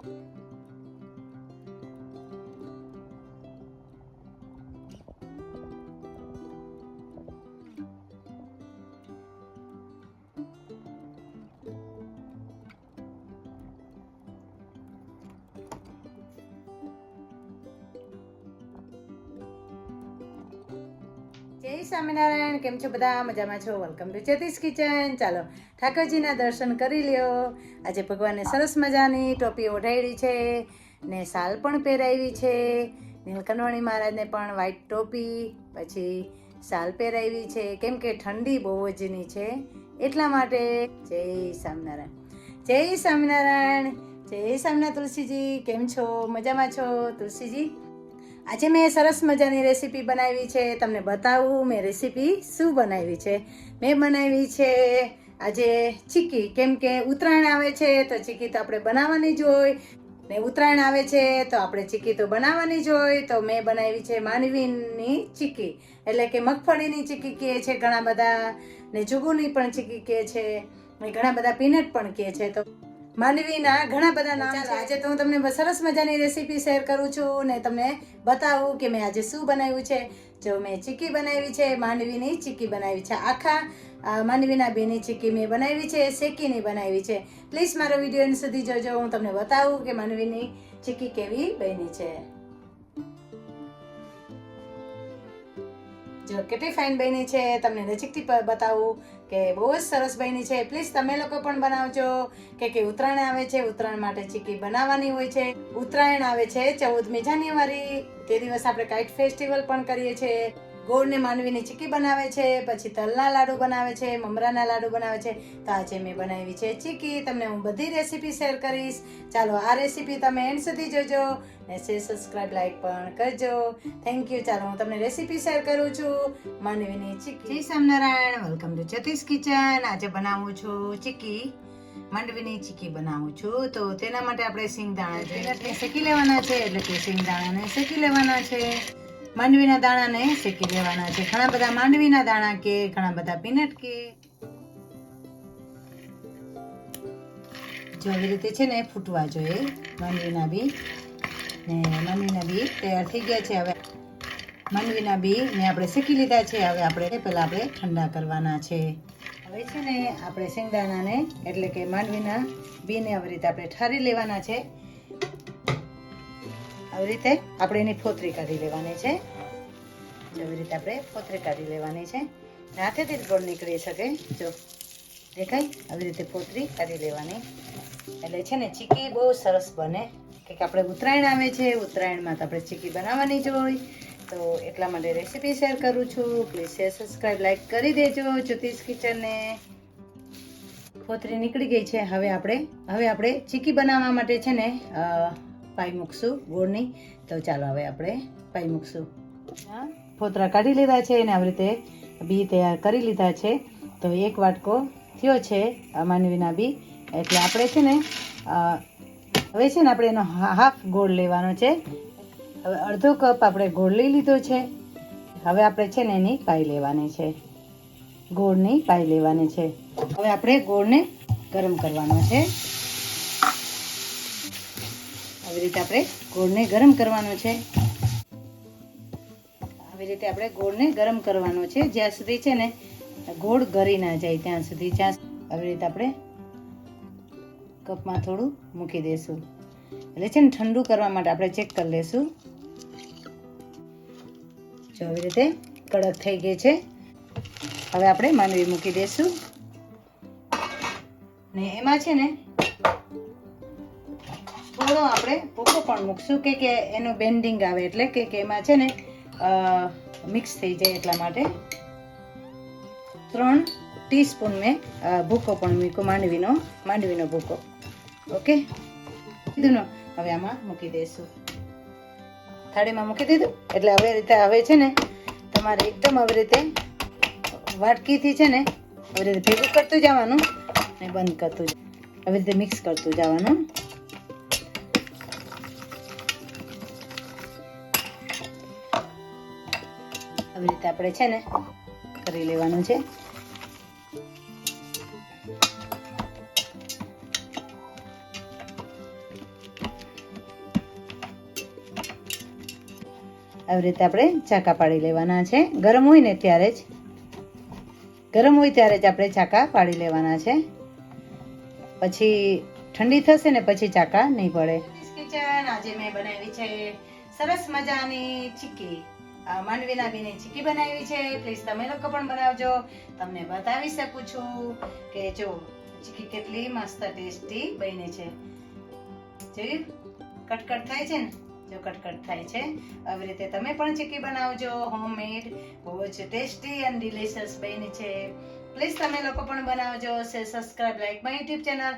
Thank you. જય સ્વામિનારાયણ, કેમ છો બધા? મજામાં છો? વેલકમ ટુ ચેતીસ કિચન ચાલો, ઠાકોરજીના દર્શન કરી લ્યો. આજે ભગવાનને સરસ મજાની ટોપી ઓઢાડી છે, ને સાલ પણ પહેરાવી છે. નીલકંઠવાણી મહારાજને પણ વ્હાઈટ ટોપી, પછી સાલ પહેરાવી છે. કેમ કે ઠંડી બહુ જની છે, એટલા માટે જય સ્વામિનારાયણ. જય સ્વામિનારાયણ. જય સ્વામિનારાયણ તુલસીજી, કેમ છો? મજામાં છો તુલસીજી? આજે મેં સરસ મજાની રેસીપી બનાવી છે, તમને બતાવું મેં રેસીપી શું બનાવી છે. મેં બનાવી છે આજે ચીકી, કેમ કે ઉત્તરાયણ આવે છે તો ચીકી તો આપણે બનાવવાની જ હોય. ને ઉત્તરાયણ આવે છે તો આપણે ચીકી તો બનાવવાની જ હોય. તો મેં બનાવી છે માનવીની ચીકી, એટલે કે મગફળીની ચીકી કહે છે ઘણા બધા ને જુગુની પણ ચીકી કહે છે ને ઘણા બધા પીનટ પણ કહે છે. તો માનવીના ઘણા બધા નામ છે. આજે તો હું તમને સરસ મજાની રેસીપી શેર કરું છું ને તમને બતાવું કે મેં આજે શું બનાવ્યું છે. જો મેં ચીકી બનાવી છે માંડવીની ચીકી બનાવી છે. આખા માનવીના માંડવીના બેની ચીકી મેં બનાવી છે શેકીની બનાવી છે. પ્લીઝ મારો વીડિયો એન્ડ સુધી જોજો. હું તમને બતાવું કે માંડવીની ચીકી કેવી બની છે. જો કેટલી ફાઇન બની છે, તમને નજીકથી બતાવું કે બહુ જ સરસ બની છે. પ્લીઝ તમે લોકો પણ બનાવજો. કે કે ઉત્તરાયણ આવે છે, ઉત્તરાયણ માટે ચીકી બનાવવાની હોય છે. ઉત્તરાયણ આવે છે ચૌદમી જાન્યુઆરી તે દિવસ આપણે કાઇટ ફેસ્ટિવલ પણ કરીએ છીએ. ગોળને માનવીની ચીકી બનાવે છે, પછી તલના લાડુ બનાવે છે, મમરાના લાડુ બનાવે છે. તો આજે મેં બનાવી છે ચીકી. તમને હું બધી રેસીપી શેર કરીશ. ચાલો આ રેસીપી તમે એન્ડ સુધી જોજો ને શેર, સબસ્ક્રાઇબ, લાઈક પણ કરજો. થેન્ક યુ ચાલો હું તમને રેસીપી શેર કરું છું. માનવીની ચીકી. Jay Swaminarayan. Welcome to Jatish kitchen આજે બનાવું છું ચીકી. માંડવીની ચીકી બનાવું છું. તો તેના માટે આપણે સિંગદાણા જોઈએ. શેકી લેવાના છે. એટલે કે સિંગદાણાને શેકી લેવાના છે. માંડવીના દાણાને શેકી લેવાના છે. ઘણા બધા માંડવીના દાણા કે, ઘણા બધા પીનટ કે. જો આવી રીતે છે ને ફૂટવા જોઈએ. માંડવીના બી ને માંડવીના બી તૈયાર થઈ ગયા છે. હવે માંડવીના બી ને આપણે શેકી લીધા છે. હવે આપણે પહેલા આપણે ઠંડા કરવાના છે. હવે છે ને આપણે શેંગદાણાને એટલે કે માંડવીના બીને આવી રીતે આપણે ઠારી લેવાના છે. આવી રીતે આપણે એની ફોતરી કાઢી લેવાની છે. આવી રીતે આપણે ફોતરી કાઢી લેવાની છે. હાથેથી જ ગોળ નીકળી શકે. જો દેખાય? આવી રીતે ફોતરી કાઢી લેવાની. એટલે છે ને ચીકી બહુ સરસ બને. કે આપણે ઉત્તરાયણ આવે છે, ઉત્તરાયણમાં તો આપણે ચીકી બનાવવાની જ હોય. તો એટલા માટે રેસીપી શેર કરું છું. પ્લીઝ શેર સબસ્ક્રાઈબ લાઈક કરી દેજો જ્યોતિષ કિચનને. ફોતરી નીકળી ગઈ છે. હવે આપણે હવે આપણે ચીકી બનાવવા માટે છે ને પાઈ મૂકશું ગોળની તો ચાલો હવે આપણે પાઈ મૂકશું. હા, ફોતરા કાઢી લીધા છે અને આવી રીતે બી તૈયાર કરી લીધા છે. તો એક વાટકો થયો છે માનવીના બી. એટલે આપણે છે ને હવે છે ને આપણે એનો હાફ ગોળ લેવાનો છે. હવે અડધો કપ આપણે ગોળ લઈ લીધો છે. હવે આપણે છે ને એની પાઈ લેવાની છે. ગોળની પાઈ લેવાની છે. હવે આપણે ગોળને ગરમ કરવાનો છે. આવી રીતે આપણે ગોળને ગરમ કરવાનો છે. આવી રીતે આપણે ગોળને ગરમ કરવાનો છે. જ્યાં સુધી છે ને ગોળ ગરી ના જાય ત્યાં સુધી. જ્યાં આવી રીતે આપણે કપમાં થોડું મૂકી દઈશું. એટલે છે ને ઠંડુ કરવા માટે આપણે ચેક કરી લઈશું. જો આવી રીતે કડક થઈ ગઈ છે. હવે આપણે માંડવી મૂકી દઈશું. ને એમાં છે ને થોડો આપણે ભૂકો પણ મૂકશું કે કે એનું બેન્ડિંગ આવે એટલે કે કે એમાં છે ને મિક્સ થઈ જાય એટલા માટે. ત્રણ ટીસ્પૂન મેં ભૂકો પણ મૂક્યો, માંડવીનો માંડવીનો ભૂકો. ઓકે? દીધું હવે આમાં મૂકી દઈશું. થાળીમાં મૂકી દીધું? એટલે હવે રીતે હવે છે ને, તમારે એકદમ આવી રીતે વાટકીથી છે ને, આવી રીતે ભેગું કરતું જવાનું ને બંધ કરતું આવી રીતે મિક્સ કરતું જવાનું. આવી રીતે આપણે છે ને કરી લેવાનું છે. આવી રીતે આપણે ચાકા પાડી લેવાના છે. ગરમ હોય ને ત્યારે જ. ગરમ હોય ત્યારે જ આપણે ચાકા પાડી લેવાના છે. પછી ઠંડી થશે ને પછી ચાકા નહીં પડે. કિચન આજે મેં બનાવી છે સરસ મજાની ચીકી. આ બેને ચીકી બનાવી છે. પ્લીઝ તમે લોકો પણ બનાવજો. તમને બતાવી શકું છું કે જો ચીકી કેટલી મસ્ત ટેસ્ટી બની છે. જોયું? કટકટ થાય છે ને? જો કટકટ થાય છે. આવી રીતે તમે પણ ચીકી બનાવજો. હોમમેડ બહુ જ ટેસ્ટી અને ડિલિશિયસ બની છે. પ્લીઝ તમે લોકો પણ બનાવજો. Subscribe like my YouTube channel